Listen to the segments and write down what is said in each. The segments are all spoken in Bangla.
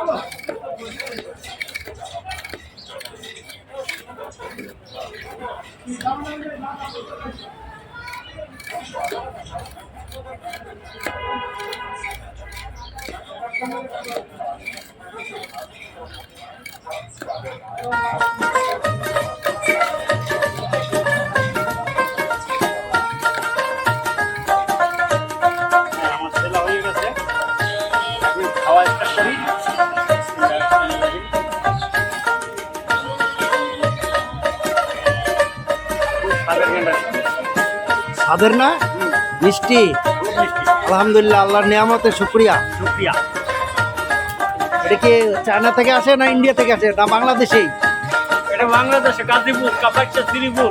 আমার স্বাদের না? মিষ্টি। আলহামদুলিল্লাহ আল্লাহর নিয়ামতে শুক্রিয়া শুক্রিয়া এটা কি চায়না থেকে আসে না ইন্ডিয়া থেকে আসে? না বাংলাদেশেই? এটা বাংলাদেশে গাজীপুর কাপাচ্ছা শ্রীপুর।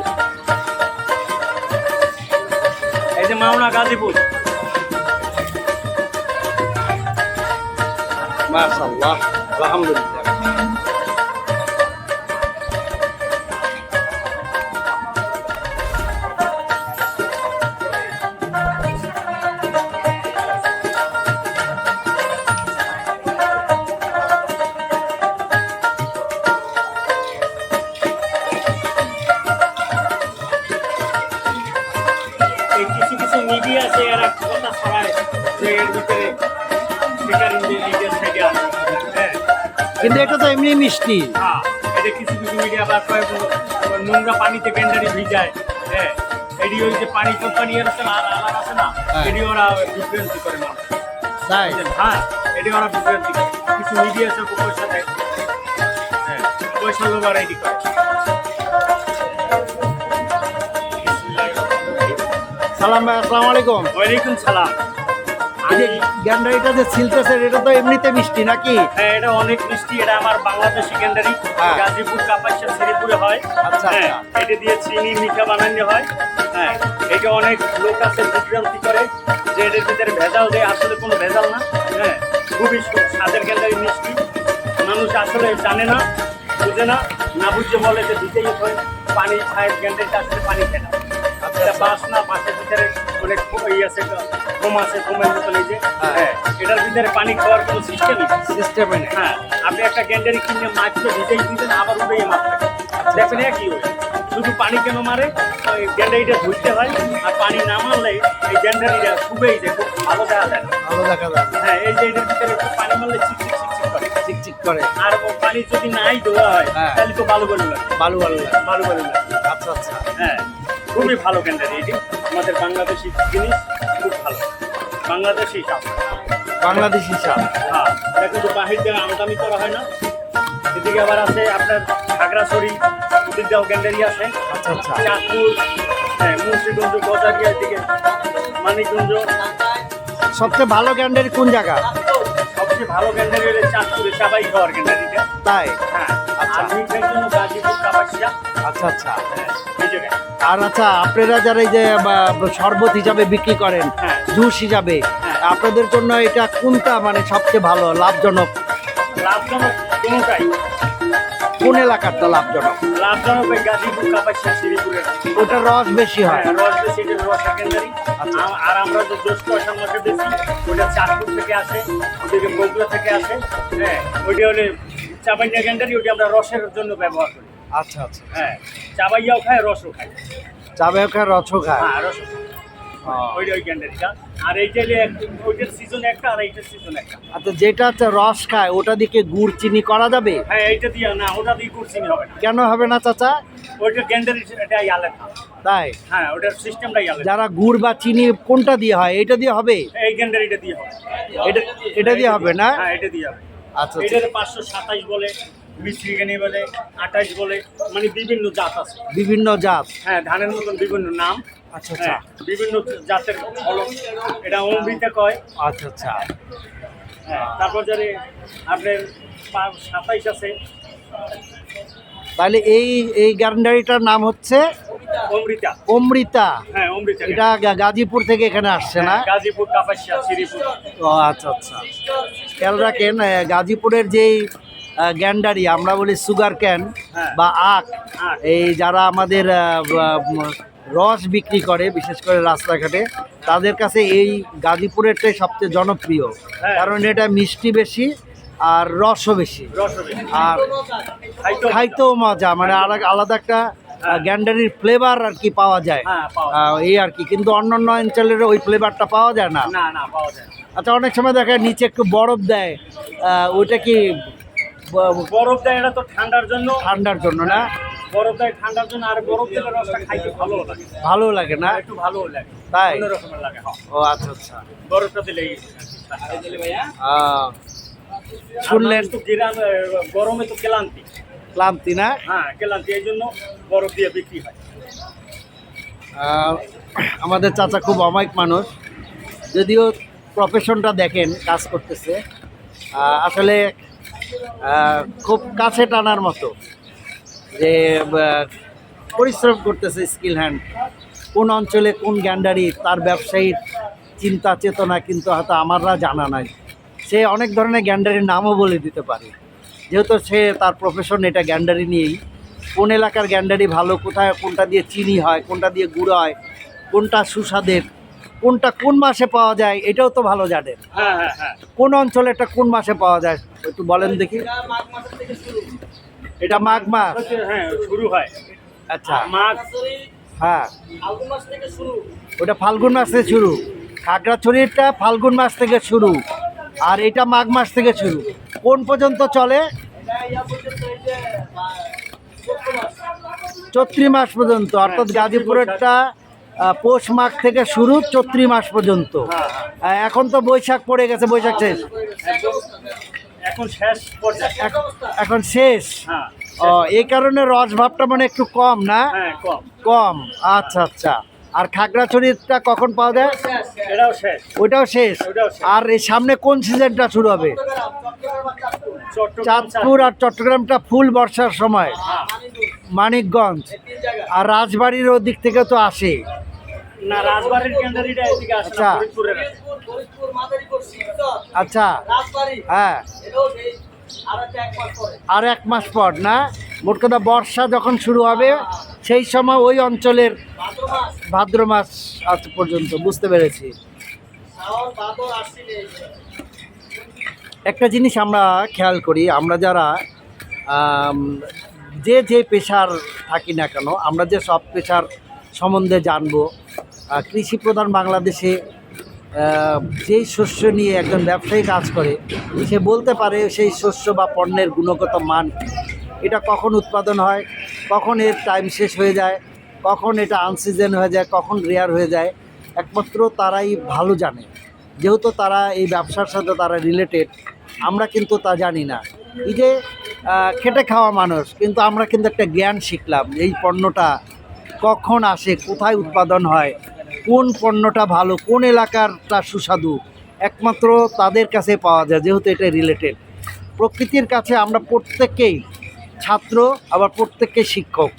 এই যে মাওনা গাজীপুর। মাশাআল্লাহ আলহামদুলিল্লাহ। কিন্তু এটা তো এমনি মিষ্টি। হ্যাঁ এটা কিছু কিছু মিডিয়া আবার নোংরা পানিতে গেন্ডারি ভিজায় হ্যাঁ। এটি ওই যে পানি কোম্পানি এর আছে না আলাদা আছে না হ্যাঁ। এটি ওরা ডিফারেন্সি করে মানুষ তাই? হ্যাঁ এটি ওরা ডিফারেন্সি করে। কিছু মিডিয়া আছে পয়সা দেয় হ্যাঁ পয়সা লোক আর এটি করে। সালাম ভাই আসসালামু আলাইকুম। ওয়ালাইকুম সালাম। যে গ্যান্ডারিটা যে ছিলতেছে এটা তো এমনিতে মিষ্টি নাকি? হ্যাঁ এটা অনেক মিষ্টি। এটা আমার বাংলাদেশি গেন্ডারি হ্যাঁ। গাজীপুর কাপাসিয়া শ্রীপুরে হয়। আচ্ছা, হ্যাঁ আচ্ছা। এটা দিয়ে চিনি মিঠা বানানো হয়। হ্যাঁ এটা অনেক লোক আছে বিভ্রান্তি করে যে এটার ভিতরে ভেজাল দেয়। আসলে কোনো ভেজাল না। হ্যাঁ খুবই স্বাদের গেন্ডারি মিষ্টি। মানুষ আসলে জানে না বুঝে না। না বুঝে বলে যে দিতেই হয়। পানি খায় গেন্ডারিটা আসলে পানি খায় না। এটা বাস না বাসের ভিতরে অনেক ইয়ে আছে কম আছে কমের মতো এই যে। হ্যাঁ। হ্যাঁ এটার ভিতরে পানি খাওয়ার কোনো সিস্টেমই নেই। হ্যাঁ আপনি একটা গ্যান্ডারি কিনে মাছকে ভিজেই দিতেন আবার উঠেই মারতে দেখেন একই হয় শুধু পানি কেন মারে? ওই গ্যান্ডারিটা ধুইতে হয় আর পানি না মারলে এই গ্যান্ডারিটা খুবই যায় খুব ভালো দেখা যায়। না। ভালো দেখা যায়। হ্যাঁ এই যে এটার ভিতরে একটু পানি মারলে চিকচিক চিকচিক করে। চিকচিক করে। আর ও পানি যদি নাই ধোয়া হয় হ্যাঁ। তাহলে তো ভালো করে লাগে। ভালো ভালো লাগে। ভালো করে লাগে। আচ্ছা আচ্ছা। হ্যাঁ। খুবই ভালো গ্যান্ডারি এটি আমাদের বাংলাদেশি জিনিস খুব ভালো। বাংলাদেশি সাপ। বাংলাদেশি স্বাদ হ্যাঁ এটা কিন্তু বাহির থেকে আমদানি করা হয় না। এদিকে আবার আছে আপনার খাগড়াছড়ি উদিরগাঁও ক্যান্ডারি আছে। আচ্ছা আচ্ছা। চাঁদপুর হ্যাঁ মুন্সিগঞ্জ গজারিয়া এদিকে মানিকগঞ্জ। সবচেয়ে ভালো গ্যান্ডারি কোন জায়গা? সবচেয়ে ভালো ক্যান্ডারি হলে চাঁদপুরে চাবাই খাওয়ার গ্যান্ডারিটা তাই? হ্যাঁ আচ্ছা। আর মিঠের জন্য গাজীপুর কাপাসিয়া। আচ্ছা আচ্ছা। হ্যাঁ এই জায়গায়। আর আচ্ছা আপনারা যারা এই যে শরবত হিসাবে বিক্রি করেন হ্যাঁ। জুস হিসাবে হ্যাঁ। আপনাদের জন্য এটা কোনটা মানে সবচেয়ে ভালো লাভজনক? লাভজনক কোনোটাই? কোন এলাকারটা লাভজনক? লাভজনক গাজীপুর কাপাসিয়া শ্রীপুরের। ওটা রস বেশি হয়। হ্যাঁ, রস বেশি এটা রস সেকেন্ডারি আচ্ছা। আর আমরা যে দোষ পয়সার মধ্যে বেশি ওটা চাঁদপুর থেকে আসে ওদিকে বগুড়া থেকে আসে হ্যাঁ ওইটা হলে চাবাইয়া গ্যান্ডারি ওটা আমরা রসের জন্য ব্যবহার করি। আচ্ছা আচ্ছা। হ্যাঁ। চাবাইয়াও খায় রসও খায়। চাবে খায় রসও খায়। হ্যাঁ রসও ওই আর ওইটার সিজন একটা আর এইটার সিজন একটা। আচ্ছা যেটা হচ্ছে রস খায় ওটা দিকে গুড় চিনি করা যাবে? হ্যাঁ এইটা দিয়ে না ওটা দিয়ে কুরচিনি হবে না। কেন হবে না চাচা? ওইটা আলাদা। তাই? হ্যাঁ ওটার সিস্টেমটাই আলাদা। যারা গুড় বা চিনি কোনটা দিয়ে হয় এটা দিয়ে হবে? এই দিয়ে হবে। এটা এটা দিয়ে হবে না? হ্যাঁ এটা দিয়ে হবে। আচ্ছা আচ্ছা। এটাতে পাঁচশো সাতাইশ বলে। মিশ্রিগানি বলে আঠাইশ বলে মানে বিভিন্ন জাত আছে। বিভিন্ন জাত? হ্যাঁ ধানের মতন বিভিন্ন নাম। আচ্ছা আচ্ছা। হ্যাঁ বিভিন্ন জাতের ফলন। এটা অমৃতা কয়। আচ্ছা আচ্ছা। হ্যাঁ তারপর যারে আপনার সাতাইশ আছে। তাহলে এই এই গ্যান্ডারিটার নাম হচ্ছে অমৃতা। অমৃতা। হ্যাঁ অমৃতা। এটা গাজীপুর থেকে এখানে আসছে না? হ্যাঁ, গাজীপুর কাপাসিয়া শ্রীপুর। ও আচ্ছা আচ্ছা। খেয়াল রাখেন গাজীপুরের যেই গ্যান্ডারি আমরা বলি সুগার ক্যান হ্যাঁ। বা আখ। এই যারা আমাদের রস বিক্রি করে বিশেষ করে রাস্তাঘাটে তাদের কাছে এই গাজীপুরেরটাই সবচেয়ে জনপ্রিয়। হ্যাঁ। কারণ এটা মিষ্টি বেশি আর রসও বেশি। আর খাইতেও মজা। মানে আলা- আলাদা একটা গ্যান্ডারির ফ্লেভার আর কি পাওয়া যায়। হ্যাঁ এই আর কি কিন্তু অন্যান্য অঞ্চলের ওই ফ্লেভারটা পাওয়া যায় না। আচ্ছা অনেক সময় দেখা নিচে একটু বরফ দেয় ওইটা কি বরফ দেয় এটা তো ঠান্ডার জন্য। ঠান্ডার জন্য না? বরফ দেয় ঠান্ডার জন্য আর বরফ দিলে রসটা খাইতে ভালো লাগে। ভালো লাগে না? একটু ভালো লাগে। তাই? অন্যরকমের লাগে হ্যাঁ। ও আচ্ছা আচ্ছা। বরফটা দিলে ভাইয়া? শুনলেন? তো গ্রাম গরমে তো ক্লান্তি। ক্লান্তি না? হ্যাঁ ক্লান্তি এই জন্য বরফ দিয়ে বিক্রি হয়। আমাদের চাচা খুব অমায়িক মানুষ। যদিও প্রফেশনটা দেখেন কাজ করতেছে। আসলে খুব কাছে টানার মতো যে পরিশ্রম করতেছে স্কিল হ্যান্ড। কোন অঞ্চলে কোন গ্যান্ডারি, তার ব্যবসায়ীর চিন্তা, চেতনা কিন্তু হয়তো আমাররা জানা নাই। সে অনেক ধরনের গ্যান্ডারির নামও বলে দিতে পারে। যেহেতু সে তার প্রফেশন এটা গ্যান্ডারি নিয়েই। কোন এলাকার গ্যান্ডারি ভালো, কোথায়, কোনটা দিয়ে চিনি হয়, কোনটা দিয়ে গুঁড়ো হয়, কোনটা সুস্বাদের কোনটা কোন মাসে পাওয়া যায় এটাও তো ভালো জানেন হ্যাঁ হ্যাঁ হ্যাঁ। কোন অঞ্চলে এটা কোন মাসে পাওয়া যায় একটু বলেন দেখি। এটা মাঘ মাস। হ্যাঁ শুরু হয়। আচ্ছা। মাঘ হ্যাঁ। ওটা ফাল্গুন মাস থেকে শুরু। খাগড়াছড়িটা ফাল্গুন মাস থেকে শুরু। আর এটা মাঘ মাস থেকে শুরু। কোন পর্যন্ত চলে? চৈত্রি মাস। পর্যন্ত। অর্থাৎ গাজীপুরেরটা পৌষ মাঘ থেকে শুরু চৈত্রি মাস পর্যন্ত। এখন তো বৈশাখ পড়ে গেছে বৈশাখ শেষ। এখন শেষ এখন শেষ? হ্যাঁ ও এই কারণে রস ভাবটা মানে একটু কম না? হ্যাঁ কম। আচ্ছা আচ্ছা। আর খাগড়াছড়িটা কখন পাওয়া যায়? ওইটাও শেষ? আর এই সামনে কোন সিজনটা শুরু হবে? চাঁদপুর আর চট্টগ্রামটা ফুল বর্ষার সময়। হ্যাঁ। মানিকগঞ্জ। আর রাজবাড়ির ওদিক থেকে তো আসে। না রাজবাড়ির কেন্দ্রীটা এদিকে আসে আচ্ছা। ফরিদপুরের। আচ্ছা। হ্যাঁ। আর এক মাস পর। না? মোট কথা বর্ষা যখন শুরু হবে সেই সময় ওই অঞ্চলের ভাদ্র মাস। আজ পর্যন্ত বুঝতে পেরেছি। একটা জিনিস আমরা খেয়াল করি আমরা যারা যে যে পেশার থাকি না কেন আমরা যে সব পেশার সম্বন্ধে জানব কৃষি প্রধান বাংলাদেশে যেই শস্য নিয়ে একজন ব্যবসায়ী কাজ করে, সে বলতে পারে সেই শস্য বা পণ্যের গুণগত মান এটা কখন উৎপাদন হয়? কখন এর টাইম শেষ হয়ে যায়? কখন এটা আনসিজন হয়ে যায়? কখন রেয়ার হয়ে যায়? একমাত্র তারাই ভালো জানে। যেহেতু তারা এই ব্যবসার সাথে তারা রিলেটেড আমরা কিন্তু তা জানি না। এই যে খেটে খাওয়া মানুষ, কিন্তু আমরা কিন্তু একটা জ্ঞান শিখলাম এই পণ্যটা কখন আসে, কোথায় উৎপাদন হয় কোন পণ্যটা ভালো, কোন এলাকারটা সুস্বাদু, একমাত্র তাদের কাছে পাওয়া যায়, যেহেতু এটা রিলেটেড প্রকৃতির কাছে আমরা প্রত্যেককেই ছাত্র, আবার প্রত্যেককেই শিক্ষক।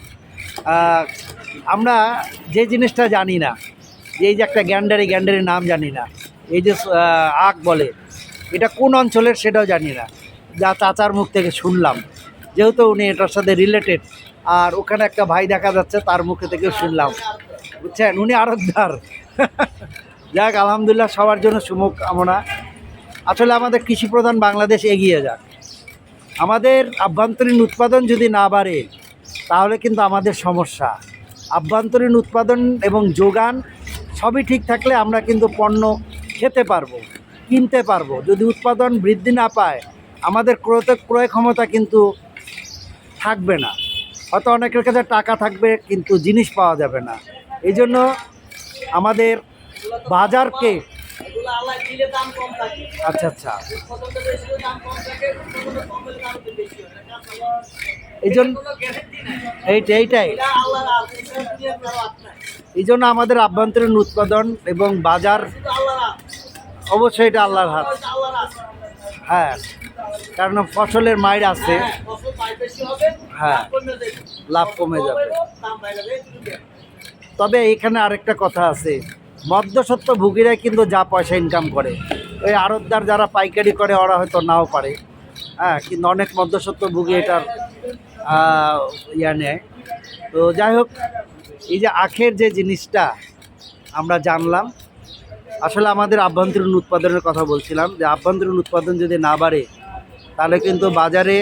আমরা যে জিনিসটা জানি না এই যে একটা গ্যান্ডারি, গ্যান্ডারির নাম জানি না, এই যে আখ বলে, এটা কোন অঞ্চলের সেটাও জানি না। যা চাচার মুখ থেকে শুনলাম, যেহেতু উনি এটার সাথে রিলেটেড আর ওখানে একটা ভাই দেখা যাচ্ছে, তার মুখে থেকে শুনলাম। বুঝছেন? উনি আরতদার যাক, আলহামদুলিল্লাহ সবার জন্য সুমুখ কামনা আসলে আমাদের কৃষি প্রধান বাংলাদেশ এগিয়ে যাক। আমাদের আভ্যন্তরীণ উৎপাদন যদি না বাড়ে, তাহলে কিন্তু আমাদের সমস্যা। আভ্যন্তরীণ উৎপাদন এবং যোগান সবই ঠিক থাকলে আমরা কিন্তু পণ্য খেতে পারব, কিনতে পারব। যদি উৎপাদন বৃদ্ধি না পায়, আমাদের ক্রয় ক্রয় ক্ষমতা কিন্তু থাকবে না। হয়তো অনেকের কাছে টাকা থাকবে, কিন্তু জিনিস পাওয়া যাবে না। এই জন্য আমাদের বাজারকে আচ্ছা আচ্ছা। এই জন্য এইটা এইটাই। এই জন্য আমাদের আভ্যন্তরীণ উৎপাদন এবং বাজার অবশ্যই এটা আল্লাহর হাত। হ্যাঁ কারণ ফসলের মায়ের আছে। হ্যাঁ লাভ কমে যাবে। তবে এখানে আরেকটা কথা আছে। মধ্যসত্ত্ব ভুগিরা কিন্তু যা পয়সা ইনকাম করে। ওই আড়তদার যারা পাইকারি করে, ওরা হয়তো নাও পারে। হ্যাঁ কিন্তু অনেক মধ্যসত্ত্ব ভুগি এটার ইয়া নেয়। তো যাই হোক, এই যে আখের যে জিনিসটা আমরা জানলাম, আসলে আমাদের আভ্যন্তরীণ উৎপাদনের কথা বলছিলাম যে আভ্যন্তরীণ উৎপাদন যদি না বাড়ে, তাহলে কিন্তু বাজারে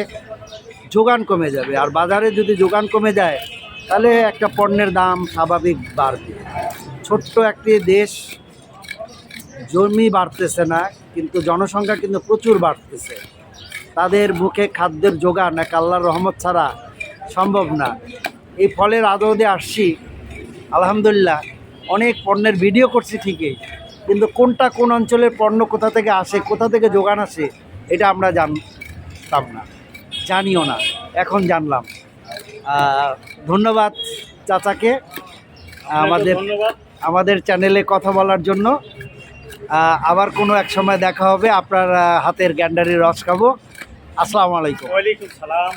যোগান কমে যাবে। আর বাজারে যদি যোগান কমে যায় তাহলে একটা পণ্যের দাম স্বাভাবিক বাড়বে। ছোট্ট একটি দেশ জমি বাড়তেছে না, কিন্তু জনসংখ্যা কিন্তু প্রচুর বাড়তেছে। তাদের মুখে খাদ্যের যোগান এক আল্লাহর রহমত ছাড়া সম্ভব না। এই ফলের আদৌদে আসছি। আলহামদুলিল্লাহ, অনেক পণ্যের ভিডিও করছি ঠিকই, কিন্তু কোনটা কোন অঞ্চলের পণ্য কোথা থেকে আসে, কোথা থেকে যোগান আসে, এটা আমরা জানতাম না, জানিও না, এখন জানলাম। ধন্যবাদ চাচাকে আমাদের আমাদের চ্যানেলে কথা বলার জন্য। আবার কোনো এক সময় দেখা হবে আপনার হাতের গ্যান্ডারি রস খাব। আসসালামু আলাইকুম। ওয়ালাইকুম সালাম।